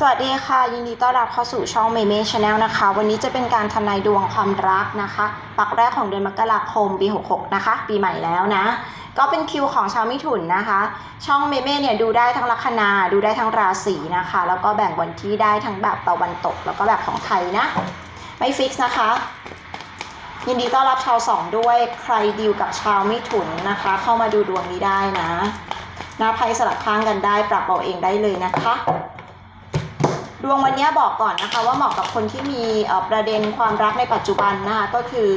สวัสดีค่ะ ยินดีต้อนรับเข้าสู่ช่องเมเม่ชาแนลนะคะ วันนี้จะเป็นการทำนายดวงความรักนะคะ ปักแรกของเดือนมกราคมปี 66 นะคะ ปีใหม่แล้วนะ ก็เป็นคิวของชาวมิถุนนะคะ ช่องเมเม่เนี่ยดูได้ทั้งลัคนาดูได้ทั้งราศีนะคะ แล้วก็แบ่งวันที่ได้ทั้งแบบตะวันตก แล้วก็แบบของไทยนะ ไม่ฟิกนะคะ ยินดีต้อนรับชาวสองด้วยใครดีลกับชาวมิถุนนะคะ เข้ามาดูดวงนี้ได้นะหน้าไพ่สลับข้างกันได้ปรับเอาเองได้เลยนะคะ ดวงวันนี้บอกก่อนนะคะ ว่าเหมาะกับคนที่มีประเด็นความรักในปัจจุบันนะคะก็คือ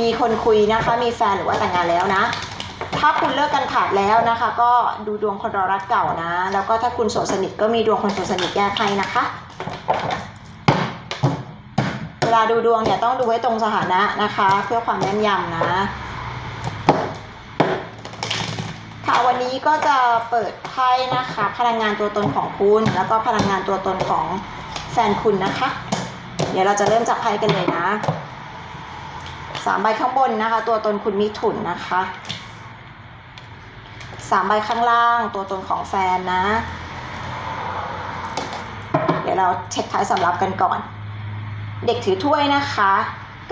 มีคนคุยนะคะ มีแฟนหรือว่าแต่งงานแล้วนะ ถ้าคุณเลิกกันขาดแล้วนะคะ ก็ดูดวงคนรอรักเก่านะ แล้วก็ถ้าคุณโสดสนิทก็มีดวงคนโสดสนิทแก้ไขนะคะ เวลาดูดวงเนี่ยต้องดูให้ตรงสถานะนะคะ เพื่อความแม่นยำนะ ค่ะวันนี้ก็จะเปิดไพ่นะคะ พลังงานตัวตนของคุณ แล้วก็พลังงานตัวตนของแฟนคุณนะคะ เดี๋ยวเราจะเริ่มจากไพ่กันเลยนะสามใบข้างบนนะคะ ตัวตนคุณมิถุนนะคะสามใบข้างล่างตัวตนของแฟนนะ เดี๋ยวเราเช็คท้ายสำรับกันก่อน เด็กถือถ้วยนะคะ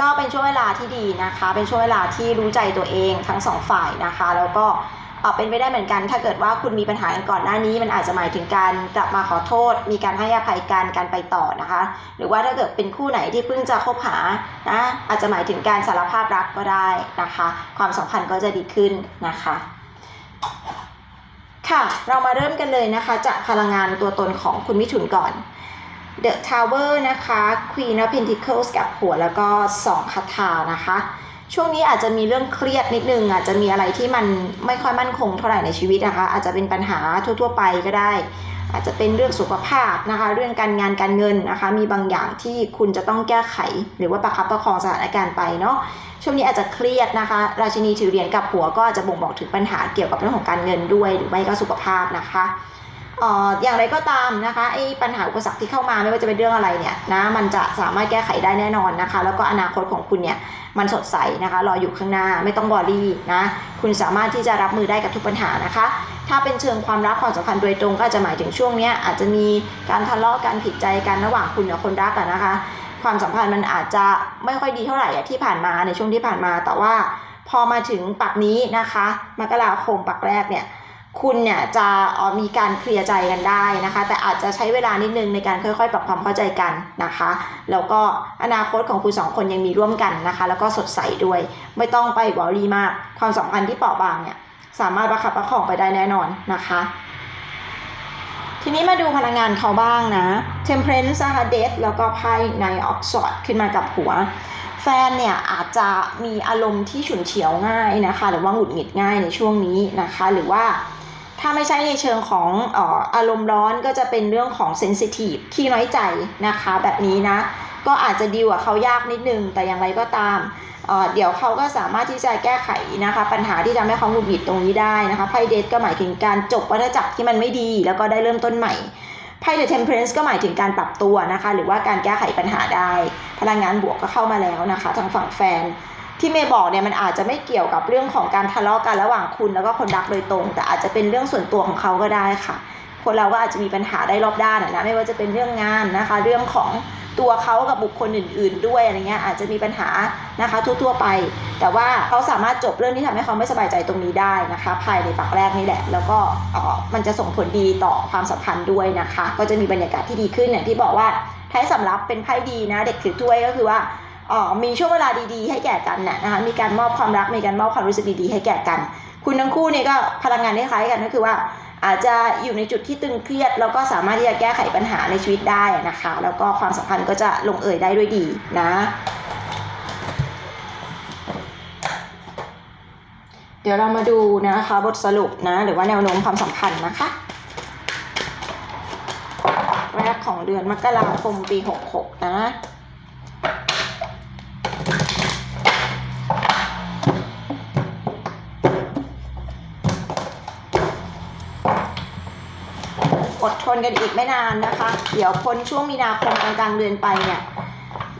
ก็เป็นช่วงเวลาที่ดีนะคะ เป็นช่วงเวลาที่รู้ใจตัวเองทั้งสองฝ่ายนะคะ แล้วก็ เอ่อเป็นไปได้เหมือนกัน ถ้าเกิดว่าคุณมีปัญหากันก่อนหน้านี้มันอาจจะหมายถึงการกลับมาขอโทษ มีการให้อภัยกันการไปต่อนะคะ หรือว่าถ้าเกิดเป็นคู่ไหนที่เพิ่งจะคบหานะอาจจะหมายถึงการสารภาพรักก็ได้นะคะ ความสัมพันธ์ก็จะดีขึ้นนะคะค่ะ เรามาเริ่มกันเลยนะคะ จากพลังงานตัวตนของคุณมิถุนก่อน The Tower นะคะ Queen of Pentacles กับหัวแล้วก็ 2 คาถานะคะ ช่วงนี้อาจจะมีเรื่องเครียดนิดนึงอาจจะมีอะไรที่มันไม่ค่อยมั่นคงเท่าไหร่ในชีวิตนะคะ อาจจะเป็นปัญหาทั่ว ๆ ไปก็ได้ อาจจะเป็นเรื่องสุขภาพนะคะ เรื่องการงานการเงินนะคะ มีบางอย่างที่คุณจะต้องแก้ไข หรือว่าประคับประคองสถานการณ์ไปเนาะช่วงนี้อาจจะเครียดนะคะ ราชินีถือเหรียญกับหัวก็อาจจะบ่งบอกถึงปัญหาเกี่ยวกับเรื่องของการเงินด้วย หรือไม่ก็สุขภาพนะคะ อย่างไรก็ตามนะคะไอ้ปัญหาอุปสรรคที่เข้ามาไม่ว่าจะเป็นเรื่องอะไรเนี่ยนะมันจะสามารถแก้ไขได้แน่นอนนะคะ แล้วก็อนาคตของคุณเนี่ยมันสดใสนะคะ รออยู่ข้างหน้าไม่ต้องบอรี่นะ คุณสามารถที่จะรับมือได้กับทุกปัญหานะคะ ถ้าเป็นเชิงความรักความสัมพันธ์โดยตรงก็จะหมายถึงช่วงนี้อาจจะมีการทะเลาะกันผิดใจกันระหว่างคุณกับคนรักอะนะคะ ความสัมพันธ์มันอาจจะไม่ค่อยดีเท่าไหร่ที่ผ่านมาในช่วงที่ผ่านมาแต่ว่าพอมาถึงปักนี้นะคะมกราคมปักแรกเนี่ย คุณเนี่ยจะออมีการเคลียร์ใจกันได้นะคะ แต่อาจจะใช้เวลานิดนึงในการค่อยๆ ปรับความเข้าใจกันนะคะ แล้วก็อนาคตของคุณสองคนยังมีร่วมกันนะคะ แล้วก็สดใสด้วย ไม่ต้องไปวอรี่มาก ความสัมพันธ์ที่เปราะบางเนี่ยสามารถประคับประคองไปได้แน่นอนนะคะ ทีนี้มาดูพลังงานเขาบ้างนะ Temperance นะคะ Death แล้วก็ไพ่ Nine of Swords ขึ้นมากับหัวแฟนเนี่ยอาจจะมีอารมณ์ที่ฉุนเฉียวง่ายนะคะ หรือว่าหงุดหงิดง่ายในช่วงนี้นะคะ หรือว่า ถ้าไม่ใช่ในเชิงของเอ่ออารมณ์ร้อนก็จะเป็นเรื่องของ sensitive ขี้น้อยใจนะคะแบบนี้นะ ก็อาจจะดีลกับเขายากนิดนึง แต่อย่างไรก็ตามเดี๋ยวเขาก็สามารถที่จะแก้ไขนะคะ ปัญหาที่ทำให้เขาหงุดหงิดตรงนี้ได้นะคะไพ่เดทก็หมายถึงการจบวัฏจักรที่มันไม่ดี แล้วก็ได้เริ่มต้นใหม่ไพ่ The Temperance ก็หมายถึงการปรับตัวนะคะ หรือว่าการแก้ไขปัญหาได้ พลังงานบวกก็เข้ามาแล้วนะคะ ทางฝั่งแฟน ที่เมย์บอกเนี่ยมันอาจจะไม่เกี่ยวกับเรื่องของการทะเลาะกันระหว่างคุณแล้วก็คนรักโดยตรง แต่อาจจะเป็นเรื่องส่วนตัวของเขาก็ได้ค่ะ คนเราก็อาจจะมีปัญหาได้รอบด้านนะไม่ว่าจะเป็นเรื่องงานนะคะ เรื่องของตัวเขากับบุคคลอื่น ๆ ด้วยอะไรเงี้ยอาจจะมีปัญหานะคะทั่วๆไป แต่ว่าเขาสามารถจบเรื่องที่ทำให้เขาไม่สบายใจตรงนี้ได้นะคะ ภายในปักแรกนี่แหละ แล้วก็เออมันจะส่งผลดีต่อความสัมพันธ์ด้วยนะคะ ก็จะมีบรรยากาศที่ดีขึ้นอย่างที่บอกว่าท้ายสำรับเป็นไพ่ดีนะ เด็กถือถ้วยก็คือว่า มีช่วงเวลาดีๆ ให้แก่กันน่ะนะคะมีการมอบความรักมีการมอบความรู้สึกดีๆ ให้แก่กัน คุณทั้งคู่เนี่ยก็พลังงานคล้ายๆกันก็คือว่าอาจจะอยู่ในจุดที่ตึงเครียด แล้วก็สามารถที่จะแก้ไขปัญหาในชีวิตได้นะคะ แล้วก็ความสัมพันธ์ก็จะลงเอยได้ด้วยดีนะเดี๋ยวเรามาดูนะคะบทสรุปนะหรือว่าแนวโน้มความสัมพันธ์นะคะแรกของเดือนมกราคมปี 66 นะ อดทนกันอีกไม่นานนะคะ เดี๋ยวพ้นช่วงมีนาคมกลางๆเดือนไปเนี่ย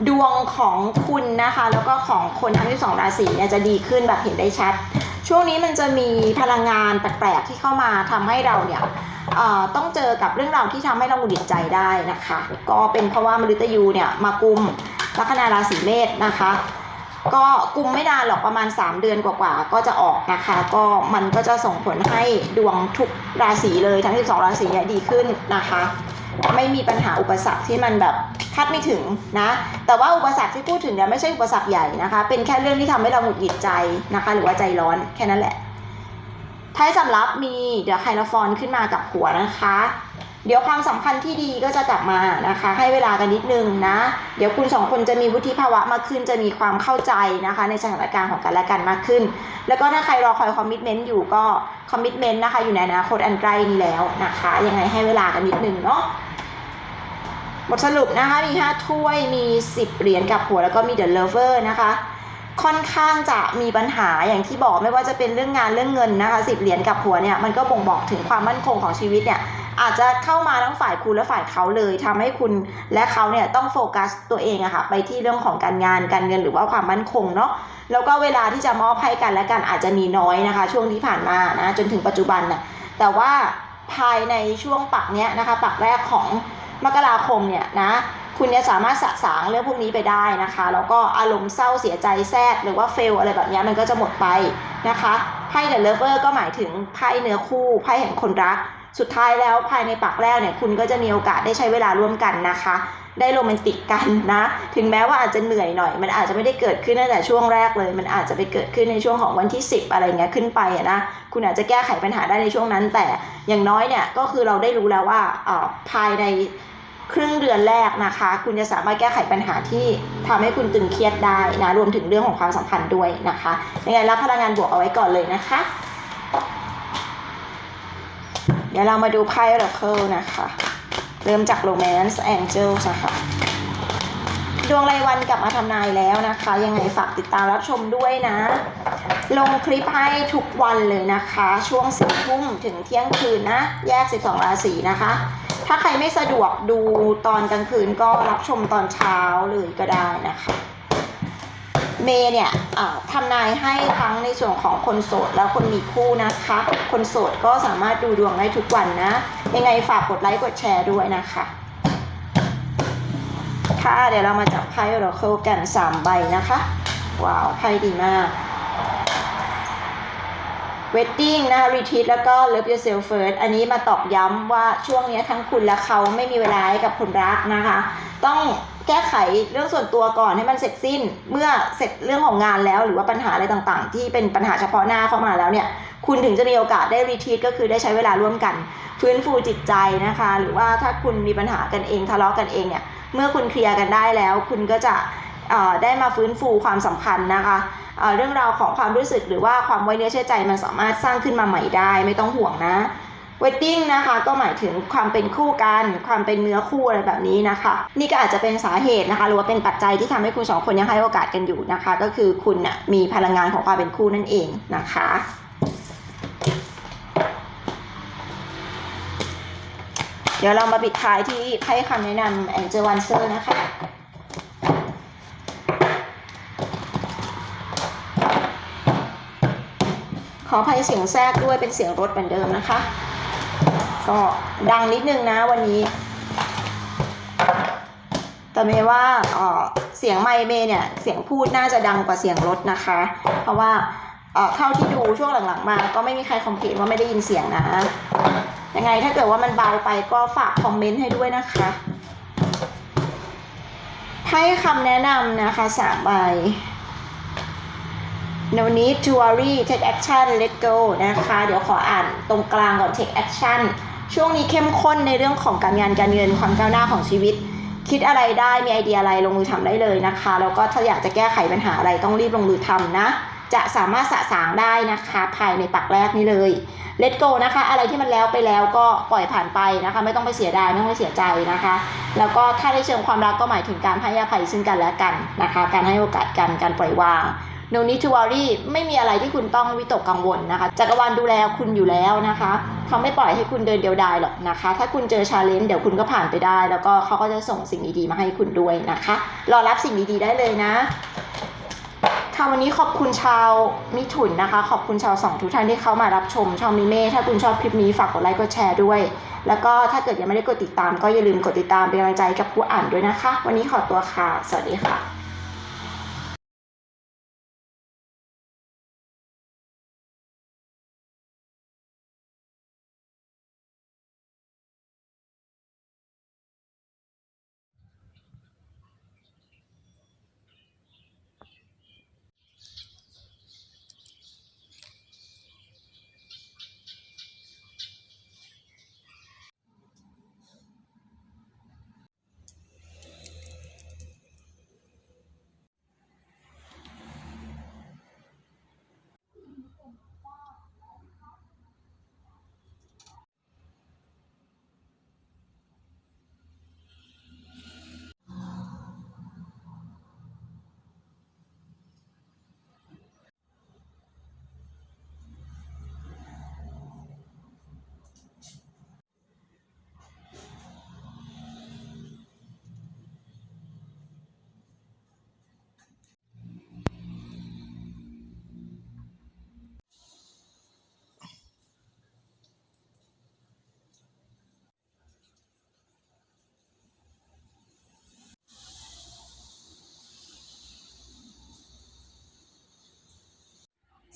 ดวงของคุณนะคะ แล้วก็ของคนทั้งที่สองราศีเนี่ยจะดีขึ้นแบบเห็นได้ชัด ช่วงนี้มันจะมีพลังงานแปลกๆที่เข้ามาทำให้เราเนี่ยต้องเจอกับเรื่องราวที่ทำให้เราหงุดหงิดใจได้นะคะ ก็เป็นเพราะว่ามฤตยูเนี่ยมากุมลัคนาราศีเมษนะคะ ก็กลุ่มไม่นานหรอกประมาณ 3 เดือนกว่าๆก็จะออกนะคะ ก็มันก็จะส่งผลให้ดวงทุกราศีเลยทั้ง 12 ราศีเนี่ยดีขึ้นนะคะ ไม่มีปัญหาอุปสรรคที่มันแบบคาดไม่ถึงนะ แต่ว่าอุปสรรคที่พูดถึงเนี่ยไม่ใช่อุปสรรคใหญ่นะคะ เป็นแค่เรื่องที่ทำให้เราหงุดหงิดใจนะคะ หรือว่าใจร้อนแค่นั้นแหละไพ่สำรับมีเดี๋ยวไคลฟอนขึ้นมากับหัวนะคะ เดี๋ยวความสัมพันธ์ที่ดีก็จะกลับมานะคะ ให้เวลากันนิดนึงนะ เดี๋ยวคุณสองคนจะมีวุฒิภาวะมากขึ้น จะมีความเข้าใจนะคะ ในสถานการณ์ของกันและกันมากขึ้น แล้วก็ถ้าใครรอคอยคอมมิชเมนต์อยู่ก็คอมมิชเมนต์นะคะ อยู่ในอนาคตอันใกล้นี้แล้วนะคะ ยังไงให้เวลากันนิดนึงเนาะบทสรุปนะคะมี 5 ถ้วยมี 10 เหรียญกับหัวแล้วก็มี The Lover นะคะ ค่อนข้างจะมีปัญหาอย่างที่บอกไม่ว่าจะเป็นเรื่องงานเรื่องเงินนะคะ10เหรียญกับหัวเนี่ยมันก็บ่งบอกถึงความมั่นคงของชีวิตเนี่ยอาจจะเข้ามาทั้งฝ่ายคุณและฝ่ายเขาเลยทำให้คุณและเขาเนี่ยต้องโฟกัสตัวเองอะค่ะไปที่เรื่องของการงานการเงินหรือว่าความมั่นคงเนาะแล้วก็เวลาที่จะมอบให้กันและกันอาจจะมีน้อยนะคะ ช่วงที่ผ่านมานะจนถึงปัจจุบันน่ะแต่ว่าภายในช่วงปักเนี้ยนะคะ ปักแรกของมกราคมเนี่ยนะ คุณเนี่ยสามารถสะสางเรื่องพวกนี้ไปได้นะคะ แล้วก็อารมณ์เศร้าเสียใจแซดหรือว่าเฟลอะไรแบบนี้มันก็จะหมดไปนะคะไพ่เดอะเลเวอร์ก็หมายถึงไพ่เนื้อคู่ไพ่แห่งคนรัก สุดท้ายแล้วภายในปักแรกเนี่ยคุณก็จะมีโอกาสได้ใช้เวลาร่วมกันนะคะ ได้โรแมนติกกันนะ ถึงแม้ว่าอาจจะเหนื่อยหน่อย มันอาจจะไม่ได้เกิดขึ้นตั้งแต่ช่วงแรกเลย มันอาจจะไปเกิดขึ้นในช่วงของวันที่ 10 อะไรเงี้ยขึ้นไปอะนะคุณอาจจะแก้ไขปัญหาได้ในช่วงนั้น แต่อย่างน้อยเนี่ยก็คือเราได้รู้แล้วว่าอ่อภายใน ครึ่งเดือนแรกนะคะ คุณจะสามารถแก้ไขปัญหาที่ทำให้คุณตึงเครียดได้นะรวมถึงเรื่องของความสัมพันธ์ด้วยนะคะยังไงรับพลังงานบวกเอาไว้ก่อนเลยนะคะ เดี๋ยวเรามาดูไพ่ Oracle นะคะ เริ่มจาก Romance Angels นะคะดวงรายวันกลับมาทำนายแล้วนะคะ ยังไงฝากติดตามรับชมด้วยนะ ลงคลิปให้ทุกวันเลยนะคะ ช่วงสี่ทุ่มถึงเที่ยงคืนนะ แยก 12 ราศีนะคะ ถ้าใครไม่สะดวกดูตอนกลางคืนก็รับชมตอนเช้าเลยก็ได้นะคะ เมย์เนี่ยทำนายให้ทั้งในส่วนของคนโสดแล้วคนมีคู่นะคะ คนโสดก็สามารถดูดวงได้ทุกวันนะ ยังไงฝากกดไลค์กดแชร์ด้วยนะคะค่ะเดี๋ยวเรามาจับไพ่ Oracle กัน 3 ใบนะคะ ว้าวไพ่ดีมาก Wedding นะ Retreat แล้วก็ Love Yourself First อันนี้มาตอกย้ำว่าช่วงนี้ทั้งคุณและเขาไม่มีเวลาให้กับคนรักนะคะ ต้องแก้ไขเรื่องส่วนตัวก่อนให้มันเสร็จสิ้นเมื่อเสร็จเรื่องของงานแล้ว หรือว่าปัญหาอะไรต่างๆ ที่เป็นปัญหาเฉพาะหน้าเข้ามาแล้วเนี่ยคุณถึงจะมีโอกาสได้รีทีทก็คือได้ใช้เวลาร่วมกัน ฟื้นฟูจิตใจนะคะ หรือว่าถ้าคุณมีปัญหากันเองทะเลาะกันเองเนี่ยเมื่อคุณเคลียร์กันได้แล้ว คุณก็จะ ได้มาฟื้นฟูความสัมพันธ์นะคะเรื่องราวของความรู้สึกหรือว่าความไว้เนื้อเชื่อใจมันสามารถสร้างขึ้นมาใหม่ได้ไม่ต้องห่วงนะ wedding นะคะก็หมายถึงความเป็นคู่กัน ความเป็นเนื้อคู่อะไรแบบนี้นะคะ นี่ก็อาจจะเป็นสาเหตุนะคะ หรือว่าเป็นปัจจัยที่ทำให้คุณสองคนยังให้โอกาสกันอยู่นะคะ ก็คือคุณน่ะมีพลังงานของความเป็นคู่นั่นเองนะคะ เดี๋ยวเรามาปิดท้ายที่ให้คำแนะนำ Angel Answer นะคะ ออภัยเสียงแทรกด้วยเป็นเสียงรถเหมือนเดิมนะคะ ก็ดังนิดนึงนะวันนี้ แต่เมยว่าเเสียงไมเมเนี่ย เสียงพูดน่าจะดังกว่าเสียงรถนะคะ เพราะว่าเอ่อเท่าที่ดูช่วงหลังๆ มาก็ไม่มีใครคอมเพลนว่าไม่ได้ยินเสียงนะ ยังไงถ้าเกิดว่ามันเบาไปก็ฝากคอมเมนต์ให้ด้วยนะคะให้คำแนะนำนะคะสามใบ no need to worry take action let go นะคะ เดี๋ยวขออ่านตรงกลางก่อน take action ช่วงนี้เข้มข้นในเรื่องของการงานการเงินความก้าวหน้าของชีวิต คิดอะไรได้มีไอเดียอะไรลงมือทำได้เลยนะคะ แล้วก็ถ้าอยากจะแก้ไขปัญหาอะไรต้องรีบลงมือทำนะ จะสามารถสะสางได้นะคะ ภายในปักแรกนี้เลย let go นะคะ อะไรที่มันแล้วไปแล้วก็ปล่อยผ่านไปนะคะ ไม่ต้องไปเสียดายไม่ต้องไปเสียใจนะคะ แล้วก็ถ้าในเชิงความรักก็หมายถึงการให้อภัยซึ่งกันและกันนะคะ การให้โอกาสกันการปล่อยวาง no need to worry ไม่มีอะไรที่คุณต้องวิตกกังวลนะคะ จักรวาลดูแลคุณอยู่แล้วนะคะเขาไม่ปล่อยให้คุณเดินเดียวดายหรอกนะคะ ถ้าคุณเจอชาเลนจ์เดี๋ยวคุณก็ผ่านไปได้ แล้วก็เขาก็จะส่งสิ่งดีๆมาให้คุณด้วยนะคะ รอรับสิ่งดีๆได้เลยนะค่ะวันนี้ขอบคุณชาวมิถุนนะคะ ขอบคุณชาวสองทุกท่านที่เข้ามารับชมชอบมิเม่ถ้าคุณชอบคลิปนี้ฝากกดไลค์กดแชร์ด้วย แล้วก็ถ้าเกิดยังไม่ได้กดติดตาม ก็อย่าลืมกดติดตามเป็นกำลังใจกับผู้อ่านด้วยนะคะ วันนี้ขอตัวค่ะ สวัสดีค่ะ